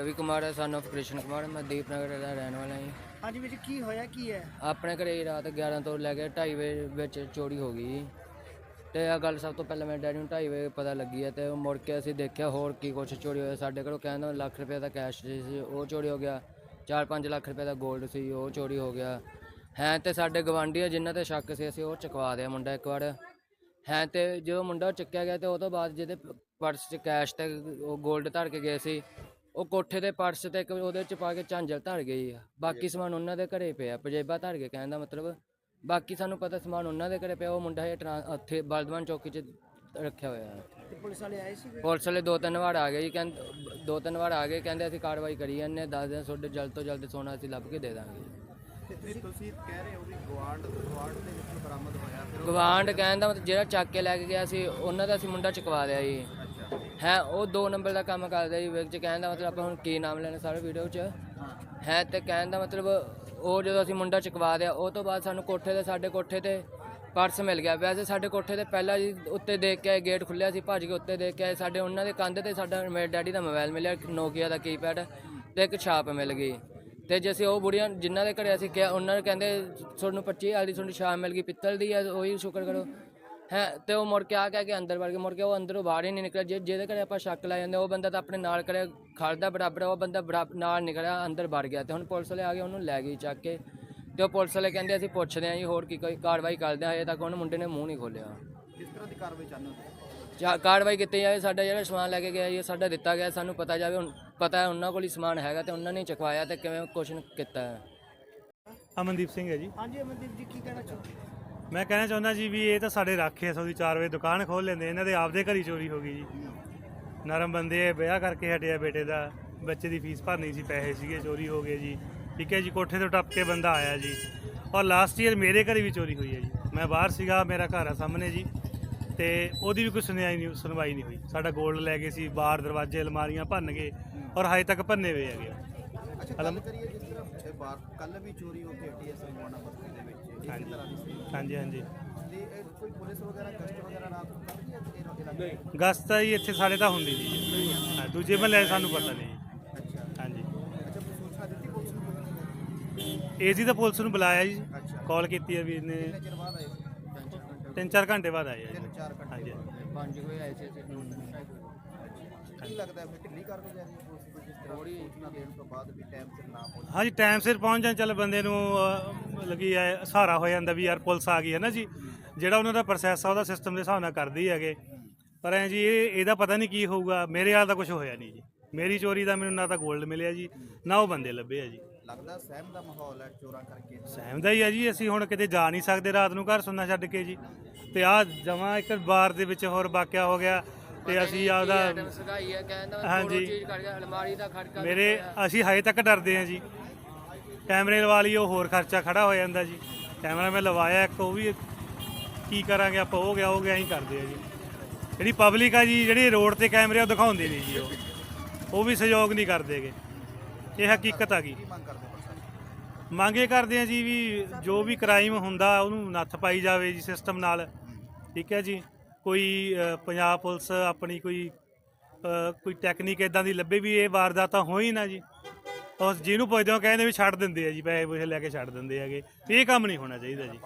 ਰਵੀ ਕੁਮਾਰ ਹੈ son of Krishna Kumar ਮੈਂ ਦੀਪਨਗਰ ਦਾ ਰਹਿਣ ਵਾਲਾ ਹਾਂ ਹਾਂਜੀ ਵਿੱਚ ਕੀ ਹੋਇਆ ਕੀ ਹੈ? ਆਪਣੇ ਘਰੇ ਰਾਤ 11 ਤੋਂ ਲੈ ਕੇ 2:30 ਵਜੇ ਵਿੱਚ ਚੋਰੀ ਹੋ ਗਈ। ਜੀ। ਤੇ ਇਹ ਗੱਲ ਸਭ ਤੋਂ ਪਹਿਲਾਂ ਮੇਰੇ ਡੈਡੀ ਨੂੰ 2:30 ਵਜੇ ਪਤਾ ਲੱਗੀ ਹੈ ਤੇ ਉਹ ਮੁੜ ਕੇ ਅਸੀਂ ਦੇਖਿਆ ਹੋਰ ਕੀ ਕੁਛ ਚੋਰੀ ਹੋਇਆ। ਸਾਡੇ ਘਰੋਂ ਕਹਿੰਦਾ ਲੱਖ ਰੁਪਏ ਦਾ ਕੈਸ਼ ਸੀ ਉਹ ਚੋਰੀ ਹੋ ਗਿਆ। 4-5 ਲੱਖ ਰੁਪਏ ਦਾ 골ਡ ਸੀ ਉਹ ਚੋਰੀ ਹੋ ਗਿਆ। ਹੈ ਤੇ ਸਾਡੇ ਗਵਾਂਢੀ ਆ ਜਿਨ੍ਹਾਂ ਤੇ ਸ਼ੱਕ ਸੀ ਅਸੀਂ ਉਹ ਚੁਕਵਾ ਦਿਆ ਮੁੰਡਾ ਇੱਕ ਵਾਰ। ਹੈ ਤੇ ਜਦੋਂ ਮੁੰਡਾ ਚੱਕਿਆ ਗਿਆ ਤੇ ਉਹ ਤੋਂ ਬਾਅਦ ਜਿਹਦੇ ਪਰਸ 'ਚ ਕੈਸ਼ ਤੇ ਉਹ 골ਡ ਧਰ ਕੇ ਗਏ ਸੀ ਉਹ ਕੋਠੇ ਦੇ ਪਰਸ ਤੇ ਇੱਕ ਉਹਦੇ 'ਚ ਪਾ ਕੇ ਝਾਂਜਰ ਧਰ ਗਈ ਆ। ਬਾਕੀ ਸਮਾਨ ਉਹਨਾਂ ਦੇ ਘਰੇ ਪਿਆ ਪਜੇਬਾ ਧਰ ਕੇ ਕਹਿਣ ਦਾ ਮਤਲਬ ਬਾਕੀ ਸਾਨੂੰ ਪਤਾ ਸਮਾਨ ਉਹਨਾਂ ਦੇ ਘਰੇ ਪਿਆ ਉਹ ਮੁੰਡਾ ਹੈ ਉੱਥੇ ਬਲਦਵਾਨ ਚੌਕੀ 'ਚ ਰੱਖਿਆ ਹੋਇਆ ਹੈ। ਤੇ ਪੁਲਿਸ ਵਾਲੇ ਆਏ ਸੀ ਪੁਲਿਸ ਵਾਲੇ ਦੋ ਤਿੰਨ ਵਾਰ ਆ ਗਏ ਜੀ ਕਹਿੰਦੇ ਦੋ ਤਿੰਨ ਵਾਰ ਆ ਗਏ ਕਹਿੰਦੇ ਅਸੀਂ ਕਾਰਵਾਈ ਕਰੀ ਜਾਂਦੇ ਹਾਂ, ਦੱਸ ਦਿਨ ਤੁਹਾਡੇ ਜਲਦ ਤੋਂ ਜਲਦ ਸੋਨਾ ਅਸੀਂ ਲੱਭ ਕੇ ਦੇ ਦਾਂਗੇ। ਤੇ ਤੁਸੀਂ ਕਹਿ ਰਹੇ ਹੋ ਵੀ ਗਵਾਂਡ ਗਵਾਂਡ ਦੇ ਵਿੱਚ ਬਰਾਮਦ ਹੋਇਆ ਫਿਰ ਗਵਾਂਡ ਕਹਿੰਦਾ ਮਤਲਬ ਜਿਹੜਾ ਚੱਕ ਕੇ ਲੈ ਕੇ ਗਿਆ ਸੀ ਉਹਨਾਂ ਦਾ ਅਸੀਂ ਮੁੰਡਾ ਚੁਕਵਾ ਲਿਆ ਜੀ। ਹੈ ਉਹ ਦੋ ਨੰਬਰ ਦਾ ਕੰਮ ਕਰਦਾ ਜੀ 'ਚ ਕਹਿਣ ਦਾ ਮਤਲਬ ਆਪਾਂ ਹੁਣ ਕੀ ਨਾਮ ਲੈਣਾ ਸਾਰੇ ਵੀਡੀਓ 'ਚ। ਹੈ ਤੇ ਕਹਿਣ ਦਾ ਮਤਲਬ ਉਹ ਜਦੋਂ ਅਸੀਂ ਮੁੰਡਾ ਚੁਕਵਾ ਦਿਆ ਉਹ ਤੋਂ ਬਾਅਦ ਸਾਨੂੰ ਕੋਠੇ ਤੇ ਸਾਡੇ ਕੋਠੇ ਤੇ ਪਰਸ ਮਿਲ ਗਿਆ। ਵੈਸੇ ਸਾਡੇ ਕੋਠੇ ਤੇ ਪਹਿਲਾਂ ਜੀ ਉੱਤੇ ਦੇਖ ਕੇ ਆਏ, ਗੇਟ ਖੁੱਲਿਆ ਸੀ ਭੱਜ ਕੇ ਉੱਤੇ ਦੇਖ ਕੇ ਆਏ, ਸਾਡੇ ਉਹਨਾਂ ਦੇ ਕੰਧ ਤੇ ਸਾਡਾ ਮੇਰੇ ਡੈਡੀ ਦਾ ਮੋਬਾਈਲ ਮਿਲਿਆ ਨੋਕੀਆ ਦਾ ਕੀਪੈਡ ਤੇ ਇੱਕ ਛਾਪ ਮਿਲ ਗਈ। ਤੇ ਜੇ ਅਸੀਂ ਉਹ ਬੁੜੀਆਂ ਜਿਨ੍ਹਾਂ ਦੇ ਘਰੇ ਅਸੀਂ ਕਿਹਾ ਉਹਨਾਂ ਨੇ ਕਹਿੰਦੇ ਤੁਹਾਨੂੰ 25 ਦੀ ਤੁਹਾਨੂੰ ਛਾਪ ਮਿਲ ਗਈ ਪਿੱਤਲ ਦੀ ਹੈ ਉਹੀ ਸ਼ੁਕਰ ਕਰੋ। ਹੈ ਤੇ ਉਹ ਮੁੜ ਕੇ ਆ ਕਹਿ ਕੇ ਅੰਦਰ ਵੜ ਕੇ ਮੁੜ ਕੇ ਉਹ ਅੰਦਰੋਂ ਬਾਹਰ ਹੀ ਨਹੀਂ ਨਿਕਲਿਆ ਜੇ ਜਿਹਦੇ ਘਰੇ ਆਪਾਂ ਸ਼ੱਕ ਲਾ ਜਾਂਦੇ ਉਹ ਬੰਦਾ ਤਾਂ ਆਪਣੇ ਨਾਲ ਕਰੇ ਖੜਦਾ ਬਰਾਬਰ ਉਹ ਬੰਦਾ ਬਰਾ- ਨਾਲ ਨਿਕਲਿਆ ਅੰਦਰ ਵੜ ਗਿਆ ਤੇ ਹੁਣ ਪੁਲਿਸ ਵਾਲੇ ਆ ਗਏ ਉਹਨੂੰ ਲੈ ਗਈ ਚੱਕ ਕੇ ਤੇ ਉਹ ਪੁਲਿਸ ਵਾਲੇ ਕਹਿੰਦੇ ਅਸੀਂ ਪੁੱਛਦੇ ਹਾਂ ਜੀ ਹੋਰ ਕੀ ਕੋਈ ਕਾਰਵਾਈ ਕਰਦੇ ਹਾਂ ਹਜੇ ਤੱਕ ਉਹਨੇ ਮੁੰਡੇ ਨੇ ਮੂੰਹ ਨਹੀਂ ਖੋਲਿਆ ਕਿਸ ਤਰ੍ਹਾਂ ਦੀ ਕਾਰਵਾਈ ਚਾਹੁੰਦੇ ਹੋ ਕਾਰਵਾਈ ਕੀਤੀ ਜਾਵੇ ਸਾਡਾ ਜਿਹੜਾ ਸਮਾਨ ਲੈ ਕੇ ਗਿਆ ਜੀ ਸਾਡਾ ਦਿੱਤਾ ਗਿਆ ਸਾਨੂੰ ਪਤਾ ਜਾਵੇ ਹੁਣ ਪਤਾ ਹੈ ਉਹਨਾਂ ਕੋਲ ਹੀ ਸਮਾਨ ਹੈਗਾ ਤੇ ਉਹਨਾਂ ਨੇ ਚੁਕਵਾਇਆ ਤੇ ਕਿਵੇਂ ਕੁਐਸਚਨ ਕੀਤਾ ਹੈ। ਅਮਨਦੀਪ ਸਿੰਘ ਹੈ ਜੀ। ਹਾਂਜੀ ਅਮਨਦੀਪ ਜੀ ਕੀ ਕਹਿਣਾ ਚਾਹੁੰਦੇ ਮੈਂ ਕਹਿਣਾ ਚਾਹੁੰਦਾ ਜੀ ਵੀ ਇਹ ਤਾਂ ਸਾਡੇ ਰਾਖੇ ਸੌਦੀ 4 ਵਜੇ ਦੁਕਾਨ ਖੋਲ ਲੈਂਦੇ ਇਹਨਾਂ ਦੇ ਆਪਦੇ ਘਰੀ ਚੋਰੀ ਹੋ ਗਈ ਜੀ। ਨਰਮ ਬੰਦੇ ਵਿਆਹ ਕਰਕੇ ਹਟਿਆ ਬੇਟੇ ਦਾ ਬੱਚੇ ਦੀ ਫੀਸ ਭਰਨੀ ਸੀ ਪੈਸੇ ਸੀਗੇ ਚੋਰੀ ਹੋ ਗਏ ਜੀ। ਠੀਕ ਹੈ ਜੀ ਕੋਠੇ ਤੋਂ ਟੱਪ ਕੇ ਬੰਦਾ ਆਇਆ ਜੀ। ਔਰ ਲਾਸਟ ਈਅਰ ਮੇਰੇ ਘਰੇ ਵੀ ਚੋਰੀ ਹੋਈ ਹੈ ਜੀ। ਮੈਂ ਬਾਹਰ ਸੀਗਾ ਮੇਰਾ ਘਰ ਆ ਸਾਹਮਣੇ ਜੀ। ਤੇ ਉਹਦੀ ਵੀ ਕੋਈ ਸੁਣਵਾਈ ਨਹੀਂ ਸੁਣਵਾਈ ਨਹੀਂ ਹੋਈ। ਸਾਡਾ 골ਡ ਲੈ ਗਏ ਸੀ ਬਾਹਰ ਦਰਵਾਜ਼ੇ ਅਲਮਾਰੀਆਂ ਭੰਨ ਗਏ ਔਰ ਹਜੇ ਤੱਕ ਭੰਨੇ ਹੋਏ ਹੈਗੇ ਅੱਛਾ ਗੱਲ ਕਰੀਏ ਜਿਸ ਤਰ੍ਹਾਂ ਬਾਰ ਕੱਲ ਵੀ ਚੋਰੀ ਹੋ ਕੇ ਹਟੀ ਸੰਗਵਾਨਾ ਬਸਤੀ ਦੇ ਵਿੱਚ। ਇਸੇ ਹਾਂਜੀ। ਤਰ੍ਹਾਂ ਦੀ ਸੀ ਹਾਂਜੀ ਹਾਂਜੀ। ਤੇ ਇਹ ਕੋਈ ਪੁਲਿਸ ਵਗੈਰਾ ਗਸ਼ਤ ਵਗੈਰਾ ਰਾਤ ਨੂੰ ਕਰਦੀ ਹੈ ਇਹ ਰੋਕੇ ਲੱਗੇ ਗਸਤ ਤਾਂ ਜੀ ਇੱਥੇ ਸਾਡੇ ਤਾਂ ਹੁੰਦੀ ਨਹੀਂ ਜੀ। ਹਾਂ, ਦੂਜੇ ਮਹੱਲੇ ਸਾਨੂੰ ਪਤਾ ਨਹੀਂ ਜੀ। ਅੱਛਾ। ਹਾਂਜੀ। ਅੱਛਾ ਕੋਈ ਸੂਚਨਾ ਦਿੱਤੀ ਪੁਲਿਸ ਨੂੰ? ਏਜੀ ਤਾਂ ਪੁਲਿਸ ਨੂੰ ਬੁਲਾਇਆ ਜੀ। ਅੱਛਾ। ਕਾਲ ਕੀਤੀ ਹੈ ਵੀ ਇਹਨੇ। ਕਿੰਨੇ ਚਿਰ ਬਾਅਦ ਆਏ? ਸੀ ਤਿੰਨ ਚਾਰ ਘੰਟੇ ਬਾਅਦ ਆਏ ਆ ਤਿੰਨ ਜੀ ਚਾਰ ਘੰਟੇ ਹਾਂਜੀ ਪੰਜ ਵਜੇ ਆਏ ਸੀ ਕੀ ਲੱਗਦਾ ਹੈ ਫਿਰ ਢਿੱਲੀ ਕਾਰਵਾਈ ਜਾ ਰਹੀ ਹੈ ਪੁਲਿਸ ਦੀ ਜਿਸ ਤਰ੍ਹਾਂ ਸੂਚਨਾ ਦੇਣ ਤੋਂ ਬਾਅਦ ਵੀ ਟਾਈਮ ਸਿਰ ਨਾ ਪਹੁੰਚ ਹਾਂਜੀ ਟਾਈਮ ਸਿਰ ਪਹੁੰਚ ਜਾਣ ਚੱਲ ਬੰਦੇ ਨੂੰ ਅਹ, ਲੱਗੀ ਹੈ ਸਹਾਰਾ ਹੋ ਜਾਂਦਾ ਵੀ ਯਾਰ ਪੁਲਿਸ ਆ ਗਈ ਹੈ ਨਾ ਜੀ। ਜਿਹੜਾ ਉਹਨਾਂ ਦਾ ਪ੍ਰੋਸੈਸ ਆ ਉਹਦਾ ਸਿਸਟਮ ਦੇ ਹਿਸਾਬ ਨਾਲ ਕਰਦੇ ਹੀ ਹੈਗੇ। ਪਰ ਐ ਜੀ ਇਹ ਇਹਦਾ ਪਤਾ ਨਹੀਂ ਕੀ ਹੋਊਗਾ। ਮੇਰੇ ਹਾਲ ਤਾਂ ਕੁਝ ਹੋਇਆ ਨਹੀਂ ਜੀ। ਮੇਰੀ ਚੋਰੀ ਦਾ ਮੈਨੂੰ ਨਾ ਤਾਂ 골ਡ ਮਿਲਿਆ ਜੀ ਨਾ ਉਹ ਬੰਦੇ ਲੱਭੇ ਆ ਜੀ। ਲੱਗਦਾ ਸਹਿਮ ਦਾ ਮਾਹੌਲ ਹੈ ਚੋਰਾਂ ਕਰਕੇ? ਸਹਿਮ ਦਾ ਹੀ ਆ ਜੀ ਅਸੀਂ ਹੁਣ ਕਿਤੇ ਜਾ ਨਹੀਂ ਸਕਦੇ ਰਾਤ ਨੂੰ ਘਰ ਸੁਣਨਾ ਛੱਡ ਕੇ ਜੀ। ਤੇ ਆ ਜਮਾ ਇੱਕ ਬਾਰ ਦੇ ਵਿੱਚ ਹੋਰ ਵਾਕਿਆ ਹੋ ਗਿਆ। ਤੇ ਅਸੀਂ ਆਪਦਾ ਸਗਾਈ ਹੈ ਕਹਿੰਦਾ ਹਾਂਜੀ। ਹਾਂਜੀ ਚੀਜ਼ ਕਰ ਗਿਆ ਅਲਮਾਰੀ ਦਾ ਖੜਕਾ ਮੇਰੇ ਅਸੀਂ ਹਜੇ ਤੱਕ ਡਰਦੇ ਹਾਂ ਜੀ। ਕੈਮਰੇ ਲਵਾ ਲਈ ਉਹ ਹੋਰ ਖਰਚਾ ਖੜਾ ਹੋ ਜਾਂਦਾ ਜੀ। ਕੈਮਰਾ ਮੈਂ ਲਵਾਇਆ ਇੱਕ ਉਹ ਵੀ ਕੀ ਕਰਾਂਗੇ ਆਪਾਂ ਹੋ ਗਿਆ ਹੋ ਗਿਆ ਹੀ ਕਰਦੇ ਆ ਜੀ। ਜਿਹੜੀ ਪਬਲਿਕ ਆ ਜੀ ਜਿਹੜੀ ਰੋਡ ਤੇ ਕੈਮਰੇ ਉਹ ਦਿਖਾਉਂਦੇ ਨਹੀਂ ਜੀ ਉਹ। ਉਹ ਵੀ ਸਹਿਯੋਗ ਨਹੀਂ ਕਰਦੇਗੇ ਇਹ ਹਕੀਕਤ ਆ ਗਈ ਮੰਗੇ ਕਰਦੇ ਆ ਜੀ ਵੀ ਜੋ ਵੀ ਕ੍ਰਾਈਮ ਹੁੰਦਾ ਉਹਨੂੰ ਨੱਥ ਪਾਈ ਜਾਵੇ ਜੀ ਸਿਸਟਮ ਨਾਲ। ਠੀਕ ਹੈ ਜੀ। ਕੋਈ ਪੰਜਾਬ ਪੁਲਿਸ ਆਪਣੀ ਕੋਈ ਕੋਈ ਟੈਕਨੀਕ ਇਦਾਂ ਦੀ ਲੱਭੇ ਵੀ ਇਹ ਵਾਰਦਾਤਾਂ ਹੋਈ ਨਾ ਜੀ। ਉਸ ਜਿਹਨੂੰ ਪੁੱਛਦੇ ਹੋ ਕਹਿੰਦੇ ਵੀ ਛੱਡ ਦਿੰਦੇ ਆ ਜੀ ਪੈਸੇ ਪੂਸੇ ਲੈ ਕੇ ਛੱਡ ਦਿੰਦੇ ਹੈਗੇ। ਇਹ ਕੰਮ ਨਹੀਂ ਹੋਣਾ ਚਾਹੀਦਾ ਜੀ।